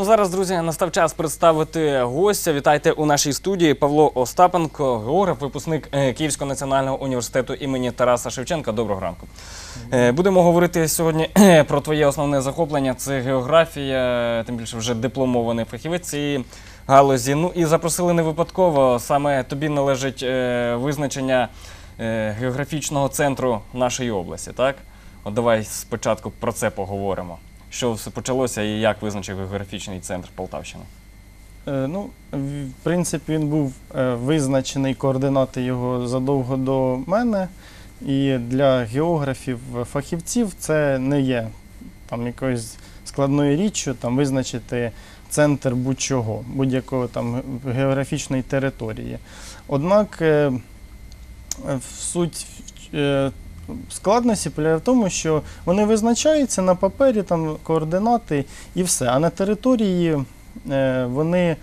Ну зараз, друзі, настав час представити гостя. Вітайте у нашій студії Павло Остапенко, географ, випускник е, Київського національного університету імені Тараса Шевченка. Доброго ранку. Е, Будемо говорити сьогодні про твоє основне захоплення. Це географія, тим більше вже дипломований фахівець цієї галузі. Ну і запросили не випадково. Саме тобі належить е, визначення е, географічного центру нашої області. Так, от давай спочатку про це поговоримо. Що все почалося і як визначив географічний центр Полтавщини? Е, Ну, в принципі, він був е, визначений координати його задовго до мене. І для географів, е, фахівців це не є там якоюсь складною річчю там визначити центр будь-чого, будь-якої географічної території. Однак суть складності полягає в тому, що вони визначаються на папері, там координати і все. А на території е, вони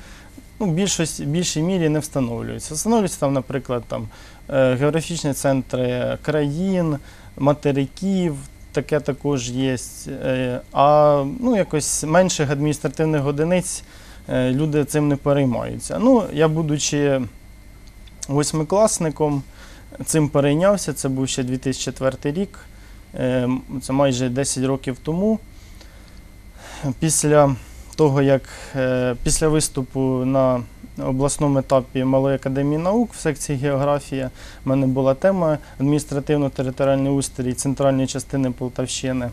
ну, в більшості, більшій мірі не встановлюються. Встановлюються там, наприклад, там, е, географічні центри країн, материків. Таке також є. Е, А ну, якось менших адміністративних одиниць люди цим не переймаються. Ну, я, будучи восьмикласником, цим перейнявся. Це був ще 2004 рік. Е, Це майже 10 років тому. Після того, як е, після виступу на обласному етапі Малої академії наук в секції географія в мене була тема адміністративно-територіальний устрій центральної частини Полтавщини.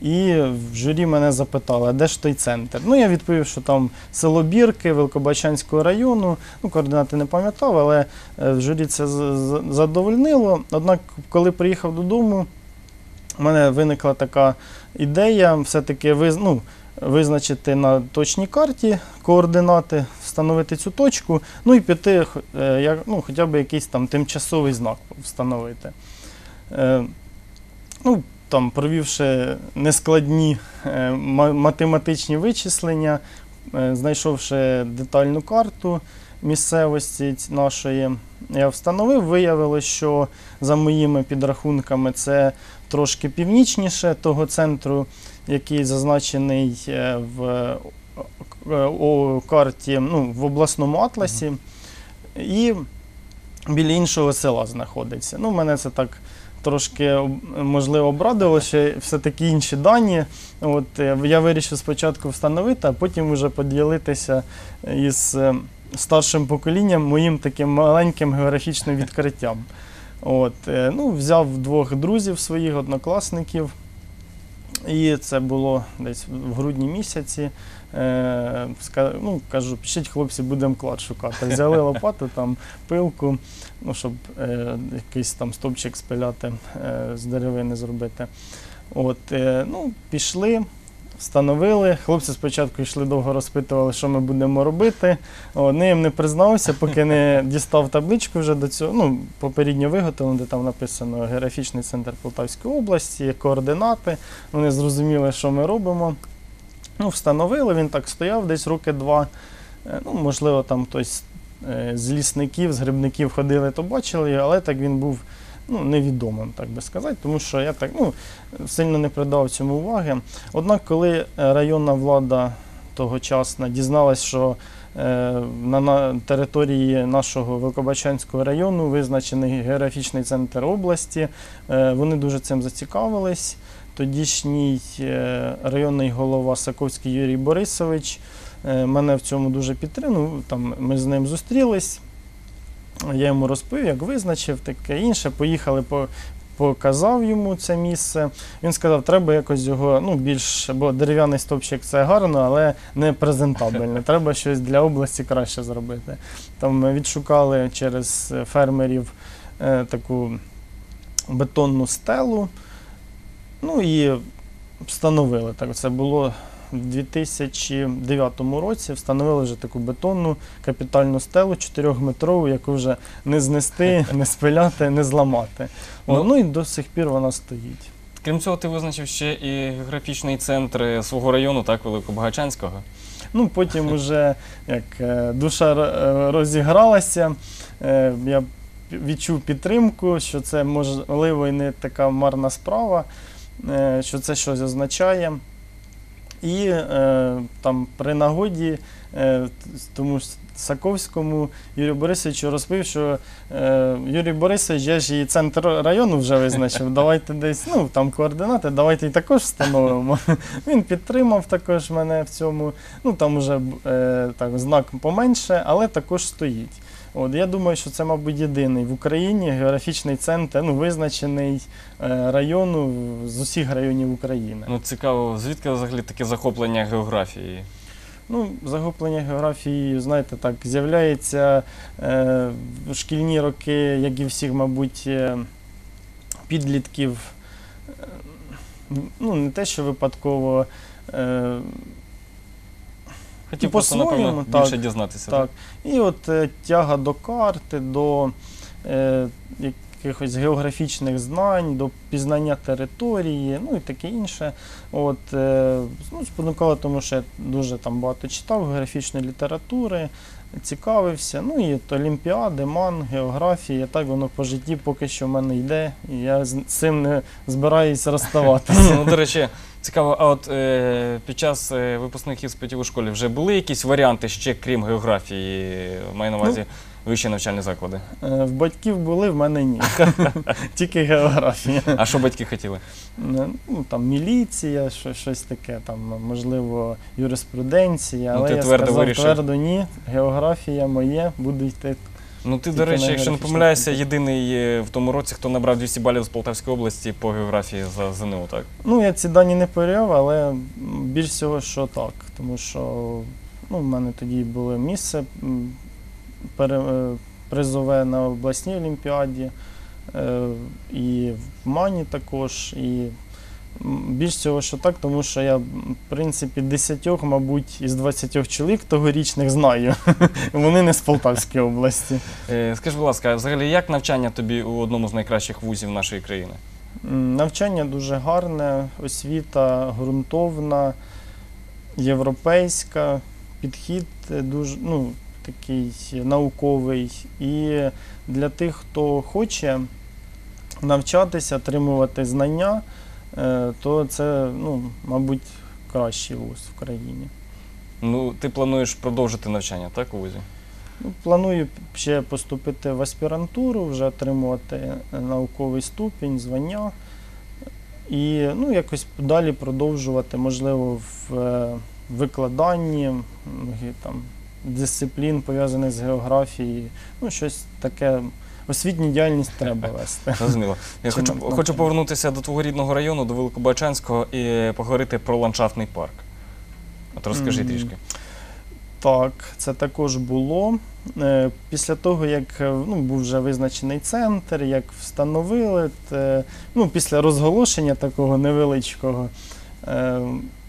І в журі мене запитали, де ж той центр? Ну, я відповів, що там село Бірки Великобачанського району. Ну, координати не пам'ятав, але е, в журі це задовольнило. Однак, коли приїхав додому, у мене виникла така ідея все-таки ну, визначити на точній карті координати, встановити цю точку, ну і піти, е, ну, хоча б якийсь там тимчасовий знак встановити. Е, ну, там, провівши нескладні е, математичні вичислення, знайшовши детальну карту місцевості нашої, я встановив, виявилось, що за моїми підрахунками це трошки північніше того центру, який зазначений е, в е, о, карті, ну, в обласному атласі, і біля іншого села знаходиться. Ну, мене це так трошки можливо обрадило, що все-таки інші дані. От, е, я вирішив спочатку встановити, а потім вже поділитися із старшим поколінням моїм таким маленьким географічним відкриттям. От, е, ну, взяв двох друзів своїх однокласників. І це було десь в грудні місяці. Е, ну, кажу, пишіть, хлопці, будемо клад шукати. Взяли лопату, там, пилку, ну, щоб е, якийсь там стовпчик спиляти, е, з деревини зробити. От, ну, пішли, встановили. Хлопці спочатку йшли довго розпитували, що ми будемо робити. О, не їм не признався, поки не дістав табличку вже до цього. Ну, попередньо виготовлено, де там написано Географічний центр Полтавської області, координати. Вони зрозуміли, що ми робимо. Ну, встановили, він так стояв десь роки два. Е, Ну, можливо, там хтось е, з лісників, з грибників ходили, то бачили, але так він був ну, невідомим, так би сказати, тому що я так ну, сильно не придав цьому уваги. Однак, коли е, районна влада тогочасна дізналась, що е, на, території нашого Великобачанського району визначений географічний центр області, е, вони дуже цим зацікавились. Тодішній районний голова Саковський Юрій Борисович мене в цьому дуже підтримав. Там ми з ним зустрілись. Я йому розповів, як визначив, таке інше. Поїхали, по, показав йому це місце. Він сказав, треба якось його ну, більш, бо дерев'яний стовпчик це гарно, але не презентабельно. Треба щось для області краще зробити. Там ми відшукали через фермерів е, таку бетонну стелу. Ну і встановили. Так, це було в 2009 році. Встановили вже таку бетонну капітальну стелу 4-метрову, яку вже не знести, не спиляти, не зламати. Ну, Ну і до сих пір вона стоїть. Крім цього, ти визначив ще і географічний центр свого району, так, Великобагачанського. Ну, потім уже як е, душа е, розігралася, е, я відчув підтримку, що це можливо і не така марна справа, що це щось означає. І е, там при нагоді е, тому ж Саковському Юрію Борисовичу розповів, що е, Юрій Борисович, я ж і центр району вже визначив. Давайте десь, ну там координати, давайте і також встановимо. Він підтримав також мене в цьому. Ну там уже е, так, знак поменше, але також стоїть. От я думаю, що це, мабуть, єдиний в Україні географічний центр, ну визначений е, району з усіх районів України. Ну цікаво, звідки взагалі таке захоплення географії? Ну, захоплення географії, знаєте, так, з'являється е, в шкільні роки, як і всіх, мабуть, е, підлітків. Е, ну, не те, що випадково. Е, Хотів просто, напевно, по-своєму, так, більше дізнатися. так. І от е, тяга до карти, до е, якихось географічних знань, до пізнання території, ну і таке інше. От, е, ну, спонукало, тому що я дуже там багато читав географічної літератури, цікавився. Ну і от Олімпіади, МАН, географія, так воно по житті поки що в мене йде, і я з цим не збираюсь розставатися. Ну, до речі, цікаво, а от е, під час е, випускних іспитів у школі вже були якісь варіанти ще крім географії, маю на увазі вищі навчальні заклади? Е, В батьків були, в мене ні. Тільки географія. А що батьки хотіли? Ну, там міліція, що, щось таке, там, можливо, юриспруденція, Ну, але ти я твердо сказав вирішив. твердо ні, географія моє, буду йти. Ну, ти, до речі, якщо не помиляюся, єдиний в тому році, хто набрав 200 балів з Полтавської області по географії за ЗНО, так? Ну, я ці дані не перевіряв, але більш всього, що так. Тому що ну, в мене тоді було місце пере, е, призове на обласній олімпіаді, е, і в Мані також. І більш всього, що так, тому що я, в принципі, 10, мабуть, із 20 чоловік тогорічних знаю. Вони не з Полтавської області. Е, скажи, будь ласка, взагалі, як навчання тобі у одному з найкращих вузів нашої країни? Навчання дуже гарне, освіта ґрунтовна, європейська, підхід е, дуже ну, такий науковий. І для тих, хто хоче навчатися, отримувати знання, то це, ну, мабуть, кращий вуз в країні. Ну, ти плануєш продовжити навчання, так, у вузі? Ну, Планую ще поступити в аспірантуру, вже отримувати е, науковий ступінь, звання. І ну, якось далі продовжувати, можливо, в е, викладанні там, дисциплін, пов'язаних з географією. Ну, щось таке. Освітню діяльність треба вести. Зрозуміло. Я хочу, хочу повернутися до твого рідного району, до Великобачанського, і поговорити про ландшафтний парк. От розкажи Мгм. трішки. Так, це також було. Е, Після того, як е, ну, був вже визначений центр, як встановили, те, ну, після розголошення такого невеличкого, е,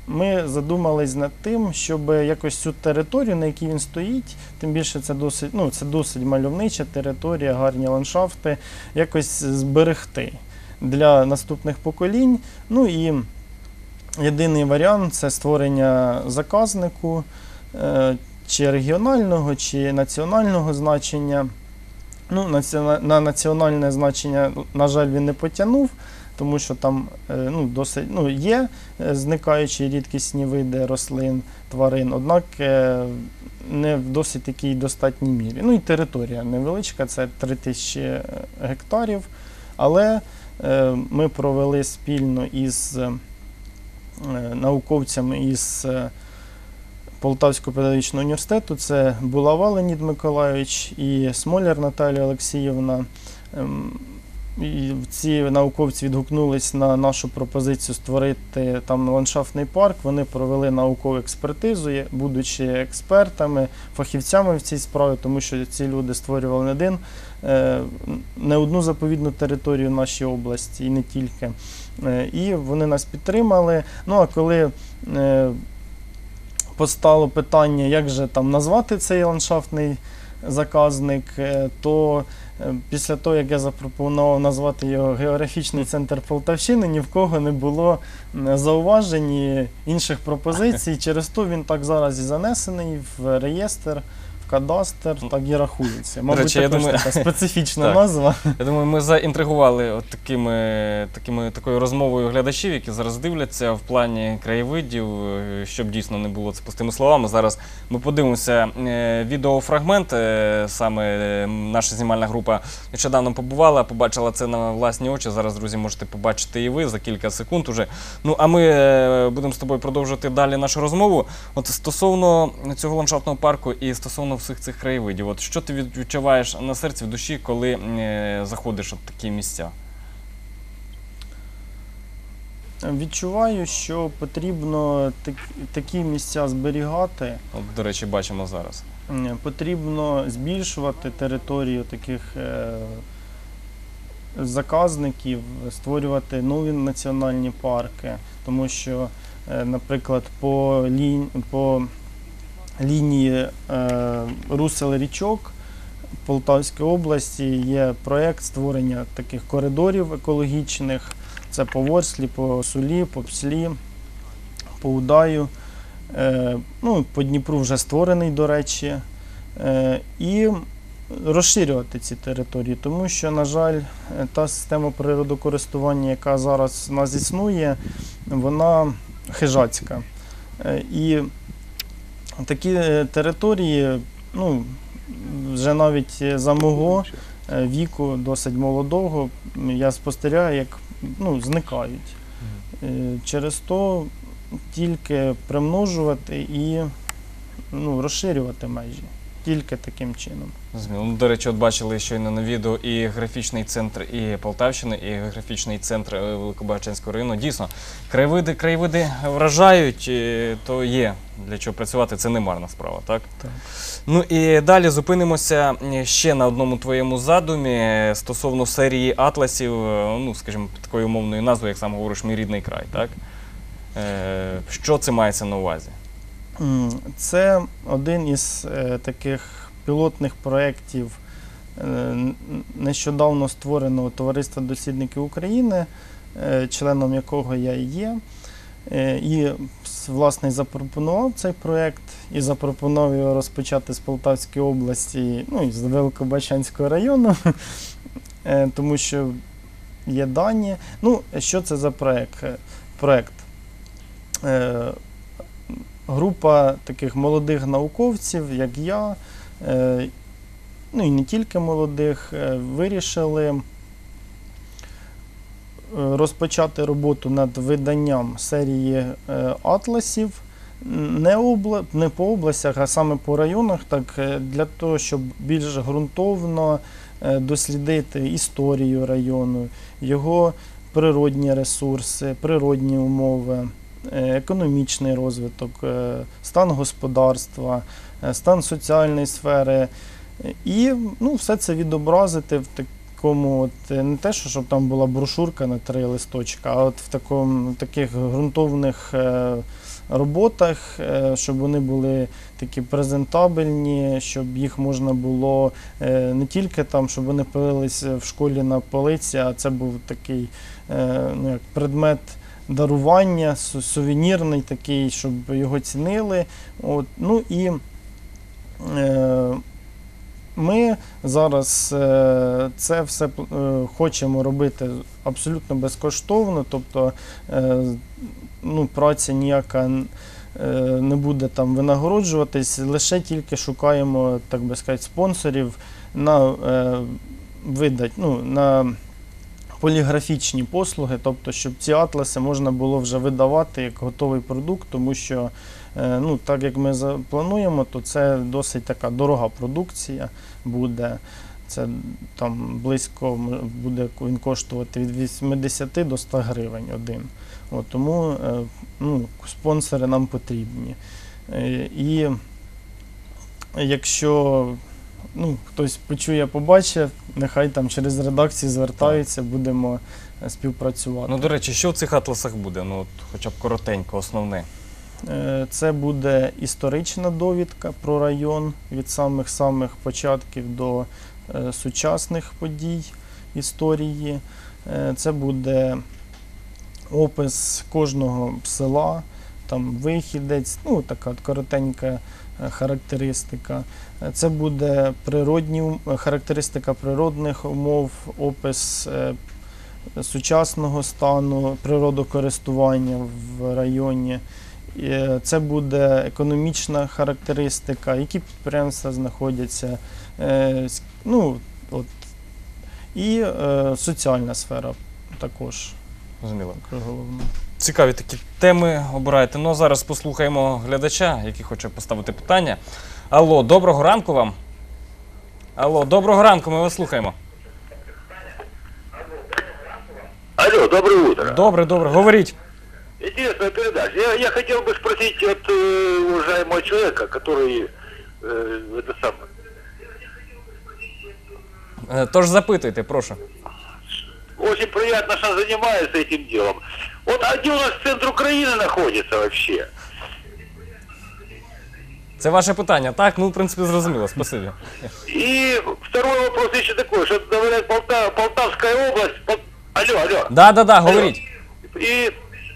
ми задумались над тим, щоб якось цю територію, на якій він стоїть, тим більше це досить, ну, це досить мальовнича територія, гарні ландшафти, якось зберегти для наступних поколінь. Ну і єдиний варіант це створення заказнику е, чи регіонального, чи національного значення. Ну, на національне значення, на жаль, він не потягнув, тому що там е, ну, досить, ну, є е, зникаючі рідкісні види рослин, тварин, однак е, не в досить такій достатній мірі. Ну і територія невеличка, це 3000 гектарів. Але ми провели спільно із науковцями із Полтавського педагогічного університету. Це Булава Леонід Миколайович і Смоляр Наталія Олексіївна. Ці науковці відгукнулись на нашу пропозицію створити там ландшафтний парк. Вони провели наукову експертизу, будучи експертами, фахівцями в цій справі, тому що ці люди створювали не один, е, не одну заповідну територію в нашій області і не тільки. Е, І вони нас підтримали. Ну а коли е, постало питання, як же там назвати цей ландшафтний заказник, е, то е, після того, як я запропонував назвати його географічний центр Полтавщини, ні в кого не було зауважень і інших пропозицій. Через то він так зараз і занесений в реєстр, кадастр так і рахується. Мабуть, речі, я також думаю- така специфічна Так. назва. Я думаю, ми заінтригували от такими, такими, такою розмовою глядачів, які зараз дивляться в плані краєвидів, е, щоб дійсно не було це пустими словами. Зараз ми подивимося е, відеофрагмент. е, Саме е, наша знімальна група нещодавно побувала, побачила це на власні очі. Зараз, друзі, можете побачити і ви за кілька секунд уже. Ну а ми е, будемо з тобою продовжувати далі нашу розмову. От стосовно цього ландшафтного парку і стосовно всіх цих краєвидів, от що ти відчуваєш на серці в душі, коли е, заходиш в такі місця? Відчуваю, що потрібно так- такі місця зберігати. От, до речі, бачимо зараз. Потрібно збільшувати територію таких е, заказників, створювати нові національні парки, тому що, е, наприклад, по, лінь, по лінії е, русел річок Полтавської області є проєкт створення таких коридорів екологічних. Це по Ворслі, по Сулі, по Пслі, по Удаю. Е, ну, по Дніпру вже створений, до речі. Е, і розширювати ці території, тому що, на жаль, та система природокористування, яка зараз у нас існує, вона хижацька. І такі е, території, ну, вже навіть за мого е, віку, досить молодого, я спостерігаю, як ну, зникають. Е, Через то тільки примножувати і ну, розширювати межі. Тільки таким чином. Ну, до речі, от бачили щойно на відео і графічний центр і Полтавщини, і графічний центр е, Великобагачанського району. Дійсно, краєвиди, краєвиди вражають, е, то є для чого працювати, це не марна справа, так? Так. Ну і далі зупинимося е, ще на одному твоєму задумі стосовно серії атласів, ну, скажімо, такою умовною назвою, як сам говориш, мій рідний край, так? Що це мається на увазі? Це один із е, таких пілотних проєктів е, нещодавно створеного Товариства дослідників України, е, членом якого я і є. І власне запропонував цей проєкт і запропонував його розпочати з Полтавської області, ну і з Великобачанського району, тому що є дані. Ну, що це за проєкт? Група таких молодих науковців, як я, е, ну і не тільки молодих, е, вирішили е, розпочати роботу над виданням серії атласів. Не, обла... не по областях, а саме по районах, так для того, щоб більш ґрунтовно дослідити історію району, його природні ресурси, природні умови, економічний розвиток, е, стан господарства, е, стан соціальної сфери. Е, І ну, все це відобразити в такому, от, е, не те, що щоб там була брошурка на три листочка, а от в такому, таких ґрунтовних е, роботах, е, щоб вони були такі презентабельні, щоб їх можна було е, не тільки там, щоб вони пилилися в школі на полиці, а це був такий е, ну, як предмет дарування, сувенірний такий, щоб його цінили. От, ну і е, ми зараз е, це все е, хочемо робити абсолютно безкоштовно, тобто е, ну, праця ніяка е, не буде там винагороджуватись, лише тільки шукаємо, так би сказати, спонсорів на е, видать, ну, на поліграфічні послуги, тобто, щоб ці атласи можна було вже видавати як готовий продукт, тому що е, ну, так як ми плануємо, то це досить така дорога продукція буде. Це там близько буде він коштувати від 80 до 100 гривень один. От, тому е, ну, спонсори нам потрібні. Е, І якщо ну, хтось почує, побачить, нехай там через редакцію звертаються, будемо е, співпрацювати. Ну, до речі, що в цих атласах буде? Ну, от, хоча б коротенько, основне. Е, Це буде історична довідка про район від самих-самих початків до е, сучасних подій історії. Е, Це буде опис кожного села, там вихідець, ну така от коротенька е, характеристика. Е, Це буде природні характеристика природних умов, опис е, сучасного стану, природокористування в районі. Е, Це буде економічна характеристика, які підприємства знаходяться. е, Ну, от. І е, соціальна сфера також Зрозуміло Цікаві такі теми обираєте. Ну а зараз послухаємо глядача, який хоче поставити питання. Алло, доброго ранку вам. Алло, доброго ранку, ми вас слухаємо. Алло, доброе утро. Добре, добре, говоріть. Интересная передача. Я, я хотел бы спросить от э, уважаемого человека, который э, это самое. Е, Тож запитуйте, прошу. Очень приятно, что занимается этим делом. Вот а где у нас центр Украины находится вообще? Це ваше питання, так? Ну, в принципі, зрозуміло, спасибі. И второй вопрос еще такой, что говорят Полта- Полтавская область. Пол- Алло, алло. Да, да, да, говоріть. И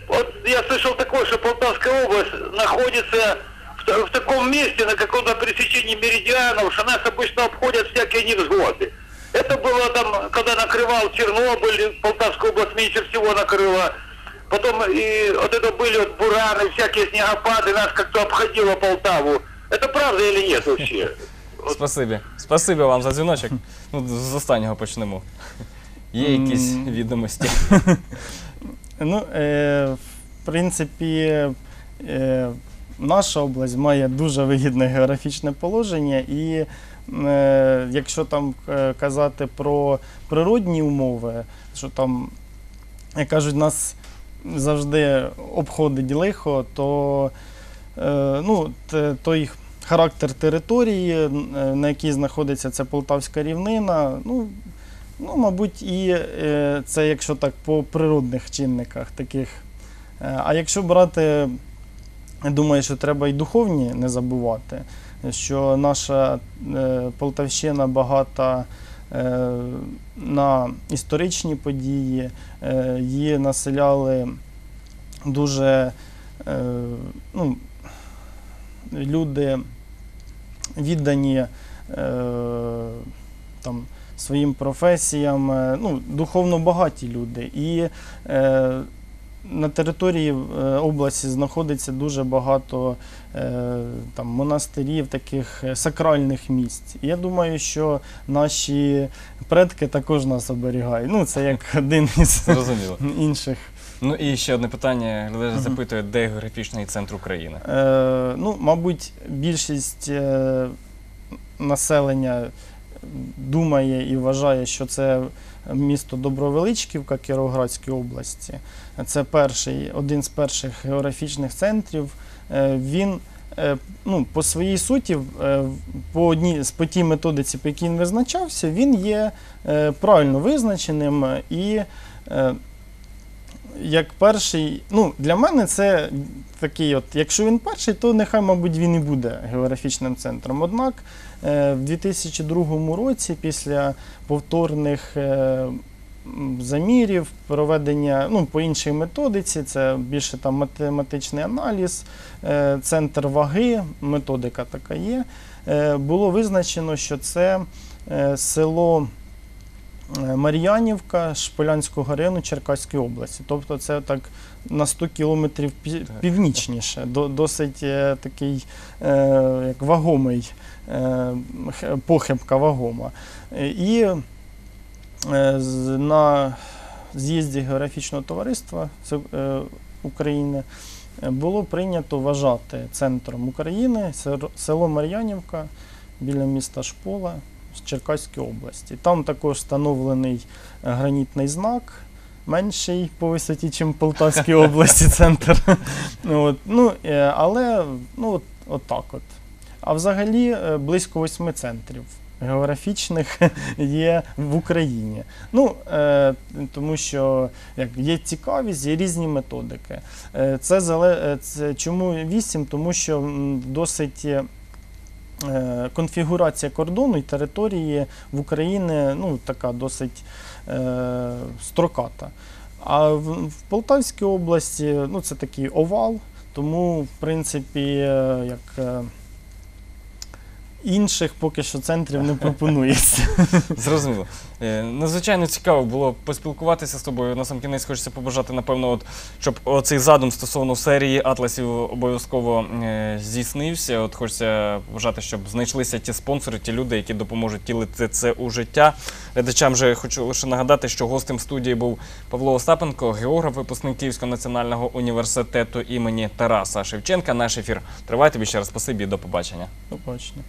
вот я слышал такое, что Полтавская область находится в, та- в таком месте, на каком-то пересечении меридианов, что нас обычно обходят всякие невзгоды. Это было там, когда накрывал Чернобыль, Полтавская область меньше всего накрыла. Потом и вот это были вот бураны, всякие снегопады, нас как-то обходило Полтаву. Это правда или нет вообще? Спасибі. Спасибі вам за дзвіночок. Ну, з останнього почнемо. Є якісь М. відомості. Ну, е, в принципі, е, наша область має дуже вигідне географічне положення, і е, якщо там е, казати про природні умови, що там, як кажуть, нас завжди обходить лихо, то е, ну, той характер території, е, на якій знаходиться ця Полтавська рівнина, ну, Ну, мабуть, і е, це якщо так по природних чинниках таких. А якщо брати, думаю, що треба і духовні не забувати, що наша Полтавщина багата на історичні події, е, її населяли дуже е, ну, люди віддані е, там, своїм професіям, е, ну, духовно багаті люди. І е, на території е, області знаходиться дуже багато е, там, монастирів, таких е, сакральних місць. Я думаю, що наші предки також нас оберігають. Ну, це як один із Зрозуміло. інших. Ну і ще одне питання. Глядач запитує, де географічний центр України? Е, ну, мабуть, більшість населення думає і вважає, що це місто Добровеличківка Кіровоградської області. Це перший, один з перших географічних центрів. Е, він е, ну, по своїй суті, е, по, одній, по тій методиці, по якій він визначався, він є правильно визначеним і. Як перший, ну для мене це такий, от, якщо він перший, то нехай, мабуть, він і буде географічним центром. Однак е, в 2002 році, після повторних е, замірів, проведення ну, по іншій методиці, це більше там математичний аналіз, е, центр ваги, методика така є. Було визначено, що це село. Е, Мар'янівка Шполянського району Черкаської області. Тобто це так на 100 кілометрів північніше, досить е, такий е, як вагомий, похибка вагома. І на з'їзді географічного товариства України було прийнято вважати центром України село Мар'янівка біля міста Шпола з Черкаської області. Там також встановлений е, гранітний знак, менший по висоті, ніж Полтавській області центр. От, ну, е, але ну, от, от так от. А взагалі е, близько восьми центрів географічних є в Україні. Ну, е, тому що як, є цікавість, є різні методики. Це, це чому вісім? Тому що досить. Е, Конфігурація кордону і території в Україні ну, така досить е, строката. А в, в Полтавській області ну, це такий овал, Тому, в принципі, е, як е, інших поки що центрів не пропонується. Зрозуміло. Е, Надзвичайно цікаво було поспілкуватися з тобою. На сам кінець хочеться побажати, напевно, от, щоб оцей задум стосовно серії атласів обов'язково е, здійснився. От хочеться побажати, щоб знайшлися ті спонсори, ті люди, які допоможуть тілити це у життя. Глядачам же хочу лише нагадати, що гостем студії був Павло Остапенко, географ, випускник Київського національного університету імені Тараса Шевченка. Наш ефір триває тобі ще раз спасибі до побачення. Побачення.